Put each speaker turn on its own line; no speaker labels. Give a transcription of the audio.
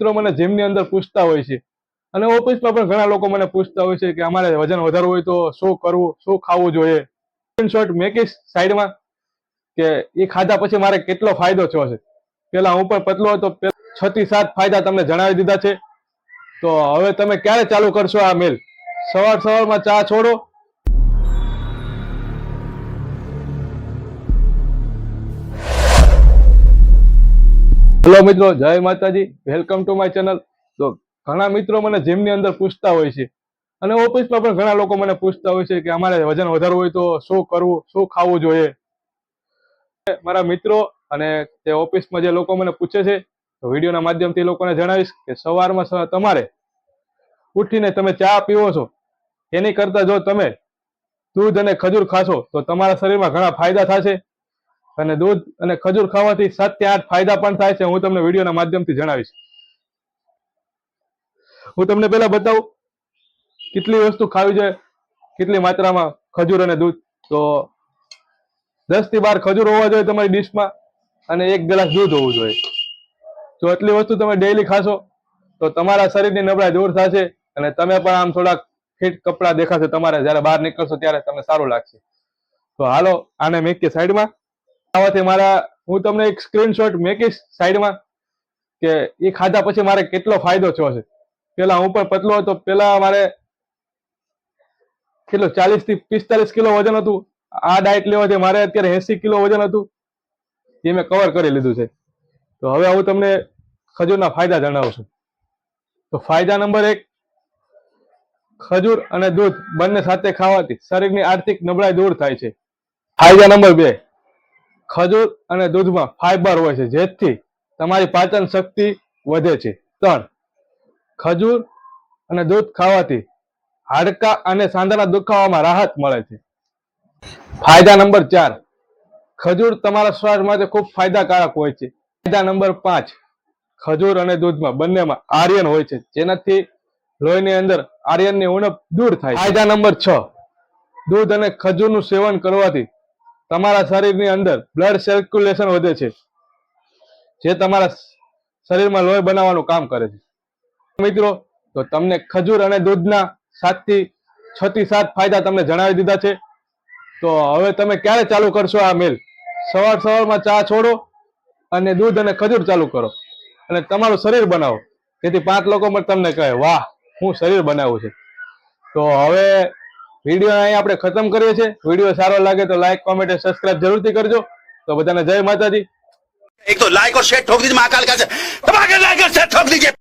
મિત્રો મને જીમની અંદર પૂછતા હોય છે. અને ઓફિસમાં પણ ઘણા લોકો મને પૂછતા હોય છે કે અમારે વજન વધારવું હોય તો શું કરવું, શું ખાવું જોઈએ? સ્ક્રીનશોટ મેકીશ સાઈડમાં કે એ ખાધા પછી મારે કેટલો ફાયદો થયો છે. પેલા હું પણ પતલો હતો છ થી સાત ફાયદા તમને જણાવી દીધા છે. તો હવે તમે ક્યારે ચાલુ કરશો આ મેલ સવાર સવારમાં ચા છોડો હેલો મિત્રો, જય માતાજી. વેલકમ ટુ માય ચેનલ તો ઘણા મિત્રો મને જીમની અંદર પૂછતા હોય છે, અને ઓફિસમાં પણ ઘણા લોકો મને પૂછતા હોય છે કે અમારે વજન વધારવું હોય તો શું કરવું, શું ખાવું જોઈએ? મારા મિત્રો અને તે ઓફિસમાં જે લોકો મને પૂછે છે, તો વિડીયોના માધ્યમથી લોકોને જણાવીશ કે સવારમાં તમારે ઉઠીને તમે ચા પીવો છો, એની કરતા જો તમે દૂધ અને ખજૂર ખાશો, તો તમારા શરીરમાં ઘણા ફાયદા થશે. અને દૂધ અને ખજૂર ખાવાથી સાતથી આઠ ફાયદા પણ થાય છે. હું તમને વિડીયોના માધ્યમથી જણાવીશ. હું તમને પહેલા બતાવું કેટલી વસ્તુ ખાવી જોઈએ કેટલી માત્રામાં ખજૂર અને દૂધ. તો દસથી બાર ખજૂર હોવા જોઈએ તમારી ડીશમાં અને એક ગ્લાસ દૂધ હોવું જોઈએ. જો એટલી વસ્તુ તમે ડેઈલી ખાશો, તો તમારા શરીરની નબળાઈ દૂર થશે અને તમે પણ આમ થોડાક ફિટ કપડાં દેખાશે તમારે. જ્યારે બહાર નીકળશો ત્યારે તમને સારું લાગશે. તો હાલો, આને મેકીએ સાઈડમાં આવાથી મારા હું તમને એક સ્ક્રીનશોટ મેકીશ સાઈડમાં કે એ ખાધા પછી મારે કેટલો ફાયદો થયો છે. પેલા હું પણ પતલો હતો. પેલા મારે કેટલો? ચાલીસથી પિસ્તાલીસ કિલો વજન હતું. આ ડાયટ લેવાથી મારે અત્યારે એસી કિલો વજન હતું. એ મેં કવર કરી લીધું છે. તો હવે હું તમને ખજૂરના ફાયદા જણાવું છું. તો ફાયદા નંબર એક, ખજૂર અને દૂધ બંને સાથે ખાવાથી શરીરની આર્થિક નબળાઈ દૂર થાય છે. ફાયદા નંબર બે ખજૂર અને દૂધમાં ફાઈબર હોય છે, જેથી તમારી પાચન શક્તિ વધે છે. ત્રણ, ખજૂર અને દૂધ ખાવાથી હાડકા અને સાંધાના દુખાવામાં રાહત મળે છે. ફાયદા નંબર ચાર, ખજૂર તમારા સ્વાસ્થ્ય માટે ખૂબ ફાયદાકારક હોય છે. ફાયદા નંબર પાંચ, ખજૂર અને દૂધમાં બંનેમાં આર્યન હોય છે, જેનાથી લોહીની અંદર આર્યનની ઉણપ દૂર થાય ફાયદા નંબર છ, દૂધ અને ખજૂરનું સેવન કરવાથી તમારા શરીરની અંદર બ્લડ સર્ક્યુલેશન વધે છે. જે તમારા શરીરમાં લોહી બનાવવાનું કામ કરે છે. મિત્રો, તો તમને ખજૂર અને દૂધના સાતથી છ થી સાત ફાયદા તમને જણાવી દીધા છે. તો હવે તમે ક્યારે ચાલુ કરશો આ મેલ સવાર સવારમાં ચા છોડો અને દૂધ અને ખજૂર ચાલુ કરો. અને તમારું શરીર બનાવો. જેથી પાંચ લોકો પણ તમને કહે, વાહ, હું શરીર બનાવું છે. તો હવે વિડીયો અહીં આપણે ખતમ કરીએ છીએ વિડીયો સારો લાગે તો લાઈક કોમેન્ટ અને સબસ્ક્રાઇબ જરૂરથી કરજો તો બધાને જય માતાજી
एक तो लाइक और शेयर ठोक दीजिए महाकाल का से दबा के लाइक और शेयर ठोक दीजिए